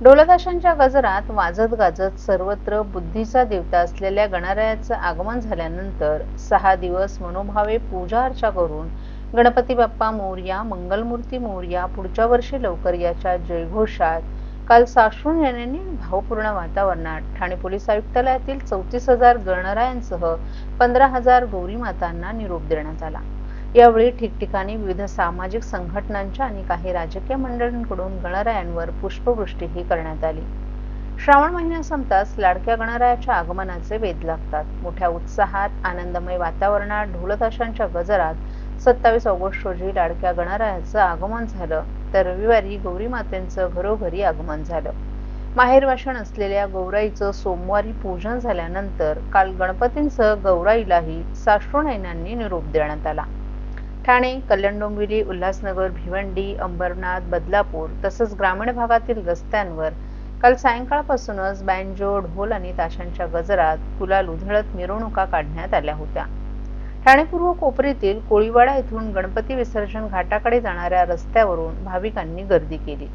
डोलताशांच्या गजरात वाजत गाजत सर्वत्र बुद्धीचा देवता असलेल्या गणरायाचं आगमन झाल्यानंतर सहा दिवस मनोभावे पूजा अर्चा करून गणपती बाप्पा मोर्या मंगलमूर्ती मोर्या पुढच्या वर्षी लवकर याच्या जयघोषात काल साश्रून यांनी भावपूर्ण वातावरणात ठाणे पोलीस आयुक्तालयातील चौतीस हजार गणरायांसह पंधरा हजार गौरी मातांना निरोप देण्यात आला. यावेळी ठिकठिकाणी विविध सामाजिक संघटनांच्या आणि काही राजकीय मंडळांकडून गणरायांवर पुष्पवृष्टीही करण्यात आली. श्रावण महिना संपताच लाडक्या गणरायाच्या आगमनाचे वेध लागतात. मोठ्या उत्साहात आनंदमय वातावरणात ढोलताशांच्या गजरात सत्तावीस ऑगस्ट रोजी लाडक्या गणरायाचं आगमन झालं. तर रविवारी गौरी मातेंचं घरोघरी आगमन झालं. माहेर वाषण असलेल्या गौराईचं सोमवारी पूजन झाल्यानंतर काल गणपतींसह गौराईलाही साश्रुनयनांनी निरोप देण्यात आला. ठाणे कल्याण डोंबिवली उल्हासनगर भिवंडी अंबरनाथ बदलापूर तसंच ग्रामीण भागातील रस्त्यांवर काल सायंकाळपासूनच बँजो ढोल आणि ताशांच्या गजरात गुलाल उधळत मिरवणुका काढण्यात आल्या होत्या. ठाणे पूर्व कोपरीतील कोळीवाडा येथून गणपती विसर्जन घाटाकडे जाणाऱ्या रस्त्यावरून भाविकांनी गर्दी केली.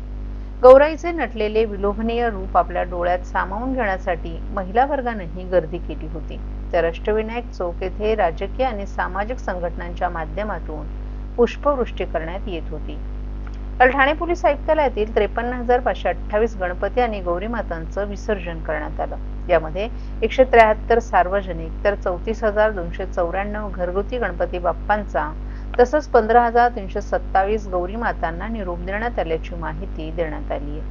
गौराईचे नटलेले विलोभनीय रूप आपल्या डोळ्यात सामावून घेण्यासाठी महिला वर्गानेही गर्दी केली होती. तर अष्टविनायक चौक येथे राजकीय आणि सामाजिक संघटनांच्या माध्यमातून पुष्पवृष्टी करण्यात येत होती. काल ठाणे पोलीस आयुक्तालयातील त्रेपन्न हजार पाचशे अठ्ठावीस गणपती आणि गौरी मातांचं विसर्जन करण्यात आलं. यामध्ये एकशे त्र्याहत्तर सार्वजनिक तर चौतीस हजार दोनशे चौऱ्याण्णव घरगुती गणपती बाप्पांचा तसंच पंधरा हजार तीनशे सत्तावीस गौरी मातांना निरोप देण्यात आल्याची माहिती देण्यात आली आहे.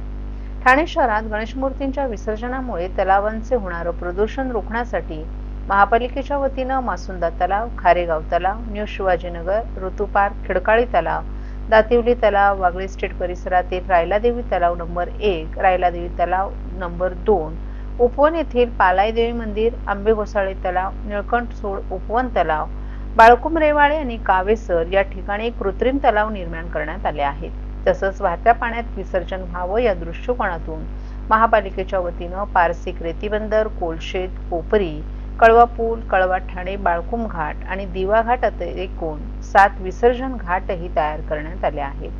ठाणे शहरात गणेश मूर्तींच्या विसर्जनामुळे तलावांचे होणारं प्रदूषण रोखण्यासाठी महापालिकेच्या वतीनं मासुंदा तलाव खारेगाव तलाव न्यू शिवाजीनगर ऋतू पार्क खिडकाळी तलाव दातिवली तलाव वागळे स्टेट परिसरातील रायलादेवी तलाव नंबर एक रायलादेवी तलाव नंबर दोन उपवन येथील पालायदेवी मंदिर आंबे घोसाळे तलाव निळकंठ सोड उपवन तलाव बाळकुम रेवाळे आणि कावेसर या ठिकाणी कृत्रिम तलाव निर्माण करण्यात आले आहेत. तसंच वाहत्या पाण्यात विसर्जन व्हावं या दृष्टिकोनातून महापालिकेच्या वतीनं पारसिक रेतीबंदर कोलशेत कोपरी कळवा पूल कळवा ठाणे बाळकुम घाट आणि दिवा घाट एकूण सात विसर्जन घाटही तयार करण्यात आले आहेत.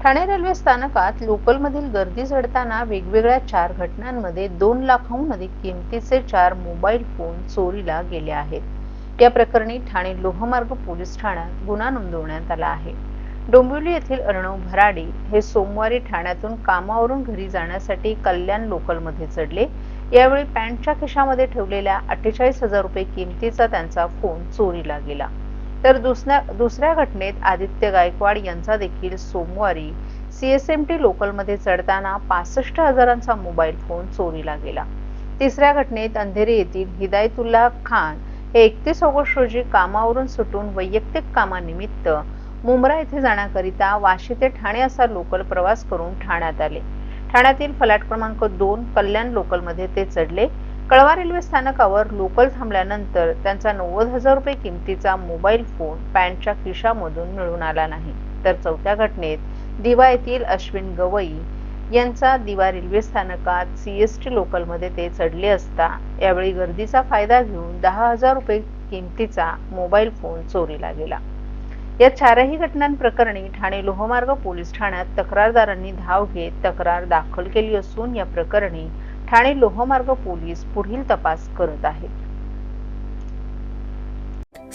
ठाणे रेल्वे स्थानकात लोकलमधील गर्दी झडताना वेगवेगळ्या चार घटनांमध्ये दोन लाखाहून अधिक किमतीचे चार मोबाईल फोन चोरीला गेले आहेत. या प्रकरणी ठाणे लोहमार्ग पोलीस ठाण्यात गुन्हा नोंदवण्यात आला आहे. डोंबिवली येथील अर्णव भराडी हे सोमवारी ठाण्यातून कामावरून घरी जाण्यासाठी कल्याण लोकलमध्ये चढले. यावेळी पॅन्टच्या खिशामध्ये ठेवलेल्या अठ्ठेचाळीस हजार रुपये किमतीचा त्यांचा फोन चोरीला गेला. तर दुसऱ्या दुसऱ्या घटनेत आदित्य गायकवाड यांचा देखील सोमवारी सीएसएमटी लोकलमध्ये चढताना पासष्ट हजारांचा मोबाईल फोन चोरीला गेला. तिसऱ्या घटनेत अंधेरी येथील हिदायतुल्ला खान हे एकतीस ऑगस्ट रोजी कामावरून सुटून वैयक्तिक कामानिमित्त मुंब्रा येथे जाण्याकरिता वाशी ते ठाणे असा लोकल प्रवास करून ठाण्यात आले. ठाण्यातील फलाट क्रमांक दोन कल्याण लोकलमध्ये ते चढले. कळवा रेल्वे स्थानकावर लोकल थांबल्यानंतर त्यांचा नव्वद हजार रुपये किमतीचा मोबाईल फोन पॅन्टच्या खिशामधून मिळून आला नाही. तर चौथ्या घटनेत दिवा येथील अश्विन गवई यांचा दिवा रेल्वे स्थानकात सी एस टी लोकलमध्ये ते चढले असता यावेळी गर्दीचा फायदा घेऊन दहा हजार रुपये किमतीचा मोबाईल फोन चोरीला गेला. या चारही घटनांप्रकरणी ठाणे लोहमार्ग पोलीस ठाण्यात तक्रारदारांनी धाव घेत तक्रार दाखल केली असून या प्रकरणी ठाणे लोहमार्ग पोलीस पुढील तपास करत आहेत.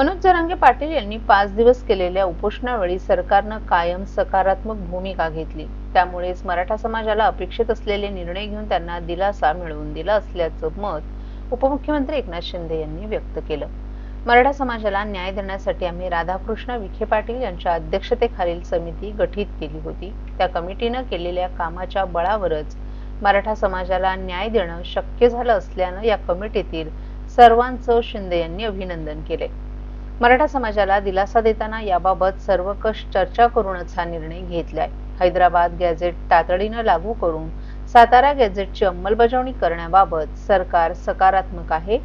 मनोज जरांगे पाटील यांनी पाच दिवस केलेल्या उपोषणावेळी सरकारनं कायम सकारात्मक भूमिका घेतली. त्यामुळेच मराठा समाजाला अपेक्षित असलेले निर्णय घेऊन त्यांना दिलासा मिळवून दिला असल्याचं मत उपमुख्यमंत्री एकनाथ शिंदे यांनी व्यक्त केलं. मराठा समाजाला न्याय देण्यासाठी आम्ही राधाकृष्ण विखे पाटील यांच्या अध्यक्षतेखालील समिती गठीत केली होती. त्या कमिटीनं केलेल्या कामाच्या बळावरच मराठा समाजाला न्याय देणं शक्य झालं असल्यानं या कमिटीतील सर्वांचं शिंदे यांनी अभिनंदन केले मराठा समाजाला दिलासा देताना याबाबत सर्वकष चर्चा करूनच हा निर्णय घेतलाय. हैदराबाद गॅझेट तातडीनं लागू करून सातारा गॅझेटची अंमलबजावणी करण्याबाबत सरकार सकारात्मक आहे.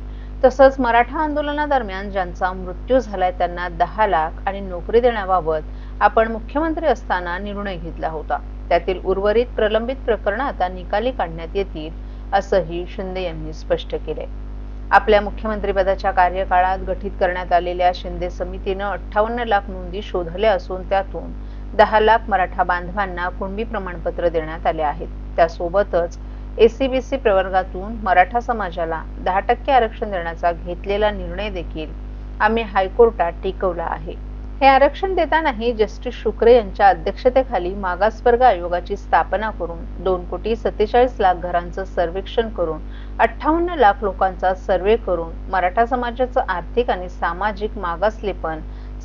तसंच मराठा आंदोलनादरम्यान ज्यांचा मृत्यू झालाय त्यांना दहा लाख आणि नोकरी देण्याबाबत आपण मुख्यमंत्री असताना निर्णय घेतला होता. त्यातील उर्वरित प्रलंबित प्रकरणं आता निकाली काढण्यात येतील असंही शिंदे यांनी स्पष्ट केलंय. आपल्या मुख्यमंत्रीपदाच्या कार्यकाळात गठीत करण्यात आलेल्या शिंदे समितीनं अठ्ठावन्न लाख नोंदी शोधल्या असून त्यातून दहा लाख मराठा बांधवांना कुणबी प्रमाणपत्र देण्यात आले आहेत. त्यासोबतच एसीबीसी प्रवर्गातून मराठा समाजाला दहा टक्के आरक्षण देण्याचा घेतलेला निर्णय देखील आम्ही हायकोर्टात टिकवला आहे. हे आरक्षण देतानाही जस्टिस शुक्रे यांच्या अध्यक्षतेखाली मागासवर्ग आयोगाची स्थापना करून दोन कोटी सत्तेचाळीस लाख घरांचं सर्वेक्षण करून अठ्ठावन्न लाख लोकांचा सर्वे करून मराठा समाजाचं आर्थिक आणि सामाजिक मागासलेपण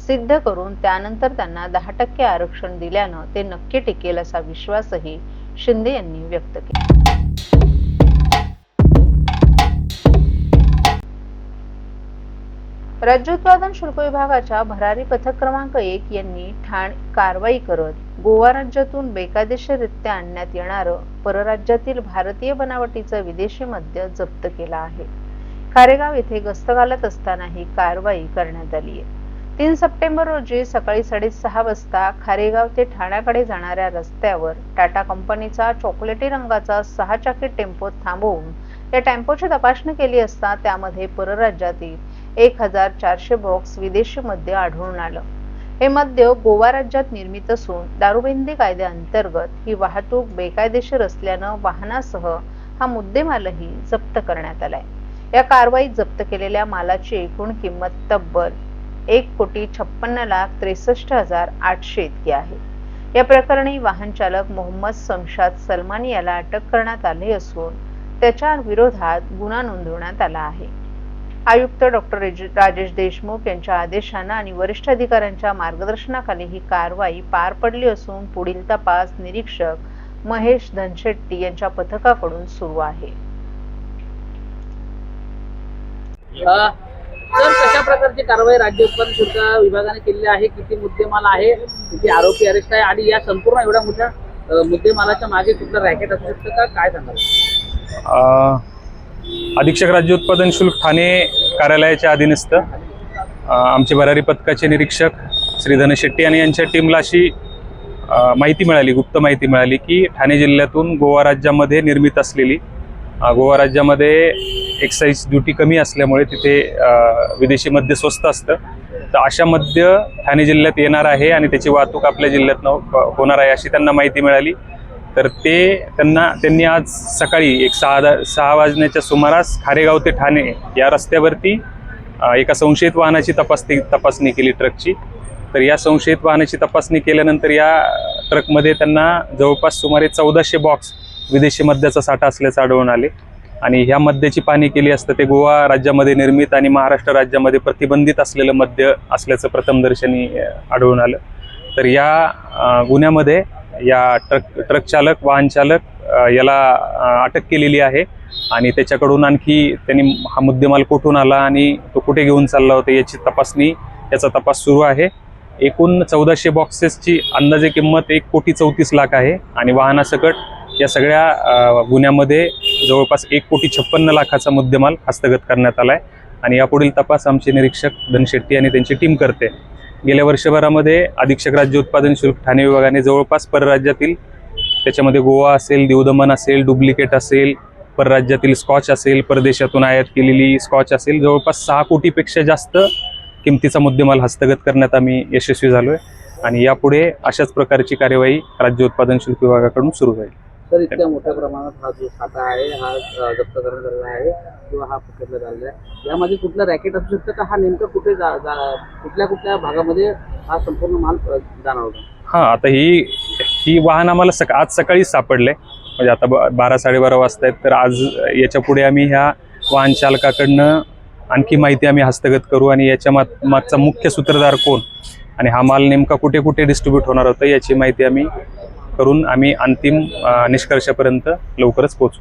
सिद्ध करून त्यानंतर त्यांना दहा टक्के आरक्षण दिल्यानं ते नक्की टिकेल असा विश्वासही शिंदे यांनी व्यक्त केला. राज्य उत्पादन शुल्क विभागाच्या भरारी पथक क्रमांक एक यांनी ठाण कारवाई करत गोवा राज्यातून बेकायदेशीररित्या आणण्यात येणारं परराज्यातील भारतीय बनावटीचं विदेशी मद्य जप्त केलं आहे. खारेगाव येथे गस्त घालत असताना ही कारवाई करण्यात आली आहे. तीन सप्टेंबर रोजी सकाळी साडेसहा वाजता खारेगाव ते ठाण्याकडे जाणाऱ्या रस्त्यावर टाटा कंपनीचा चॉकलेटी रंगाचा सहा चाकी टेम्पो थांबवून या टेम्पोची तपासणी केली असता त्यामध्ये परराज्यातील एक हजार चारशे बॉक्स विदेशी मद्य आढळून आलं. हे मद्य गोवा राज्यात निर्मित असून दारूबंदी कायद्याअंतर्गत ही वाहतूक बेकायदेशीर असल्यानं वाहनासह हा मुद्देमालही जप्त करण्यात आलाय. या कारवाईत जप्त केलेल्या मालाची एकूण किंमत तब्बल एक कोटी छप्पन्न लाख त्रेसष्ट हजार आठशे इतकी आहे. या प्रकरणी वाहन चालक मोहम्मद समशाद सलमानी याला अटक करण्यात आली असून त्याच्या विरोधात गुन्हा नोंदवण्यात आला आहे. आयुक्त डॉक्टर राजेश देशमुख यांच्या आदेशानं आणि वरिष्ठ अधिकाऱ्यांच्या मार्गदर्शनाखाली ही कारवाई पार पडली असून पुढील तपास निरीक्षक महेश धनशेट्टी यांच्या पथकाकडून सुरू आहे. अ, सर कशा प्रकारची कारवाई राज्य उत्पादन शुल्क विभागाने केलेली आहे? किती मुद्देमाल आहे? किती आरोपी अरेस्ट आहे? आणि या संपूर्ण एवढ्या मोठ्या मुद्देमालाच्या मागे कुठलं रॅकेट असू शकतं का? काय सांगाल? अ, अधीक्षक राज्य उत्पादन शुल्क ठाणे कार्यालयाच्या अधीनस्थ आमचे भरारी पथकाचे निरीक्षक श्री धनशेट्टी आणि यांच्या टीमला अशी माहिती मिळाली गुप्त माहिती मिळाली की ठाणे जिल्ह्यातून गोवा राज्यामध्ये निर्मित असलेली गोवा राज्यामध्ये एक्साईज ड्युटी कमी असल्यामुळे तिथे विदेशी मद्य स्वस्त असतं. तर अशा मद्य ठाणे जिल्ह्यात येणार आहे आणि त्याची वाहतूक आपल्या जिल्ह्यात होणार आहे अशी त्यांना माहिती मिळाली. तर ते त्यांना त्यांनी आज सकाळी एक सहा सहा वाजण्याच्या सुमारास खारेगाव ते ठाणे या रस्त्यावरती एका संशयित वाहनाची तपासणी तपासणी केली ट्रकची. तर या संशयित वाहनाची तपासणी केल्यानंतर या ट्रकमध्ये त्यांना जवळपास सुमारे चौदाशे बॉक्स विदेशी मद्याचा साठा असल्याचं आढळून आले. आणि ह्या मद्याची पाहणी केली असता ते गोवा राज्यामध्ये निर्मित आणि महाराष्ट्र राज्यामध्ये प्रतिबंधित असलेलं मद्य असल्याचं प्रथमदर्शनी आढळून आलं. तर या गुन्ह्यामध्ये या ट्रक ट्रक चालक वाहन चालक याला अटक केलेली आहे. आणि त्याच्याकडून आणखी त्यांनी हा मुद्देमाल कुठून आला आणि तो कुठे घेऊन चालला होता याची तपासणी याचा तपास सुरू आहे. एकूण चौदाशे बॉक्सेसची अंदाजे किंमत एक कोटी चौतीस लाख आहे. आणि वाहनासकट या सगळ्या गुन्ह्यामध्ये जवळपास एक कोटी छप्पन्न लाखाचा मुद्देमाल हस्तगत करण्यात आला आहे आणि यापुढील तपास आमचे निरीक्षक धनशेट्टी आणि त्यांची टीम करते. गेल्या वर्षभरामध्ये अधीक्षक राज्य उत्पादन शुल्क ठाणे विभागाने जवळपास परराज्यातील त्याच्यामध्ये गोवा असेल दीवदमन असेल डुप्लिकेट असेल परराज्यातील स्कॉच असेल परदेशातून आयात केलेली स्कॉच असेल जवळपास सहा कोटीपेक्षा जास्त किमतीचा मुद्देमाल हस्तगत करण्यात आम्ही यशस्वी झालो आहे आणि यापुढे अशाच प्रकारची कार्यवाही राज्य उत्पादन शुल्क विभागाकडून सुरू राहील. तर इतक्या मोठ्या प्रमाणात हा जो साठा आहे हा जप्त करण्यात आलेला आहे किंवा हा पकडला झालेला आहे. यामध्ये कुठलं रॅकेट असू शकतं का? हा नेमकं कुठे जा जा- कुठल्या कुठल्या भागामध्ये हा संपूर्ण माल जाणार होता? हां आता ही ही वाहन आम्हाला सका आज सकाळीच सापडले. म्हणजे आता ब- बारा साडेबारा वाजता आहेत. तर आज याच्यापुढे आम्ही ह्या वाहन चालकाकडनं आणखी माहिती आम्ही हस्तगत करू आणि याच्या मा मागचा मुख्य सूत्रधार कोण? आणि हा माल नेमका कुठे कुठे डिस्ट्रीब्यूट होणार होता याची माहिती आम्ही करून आम्ही अंतिम निष्कर्षापर्यंत लवकरच पोहोचू.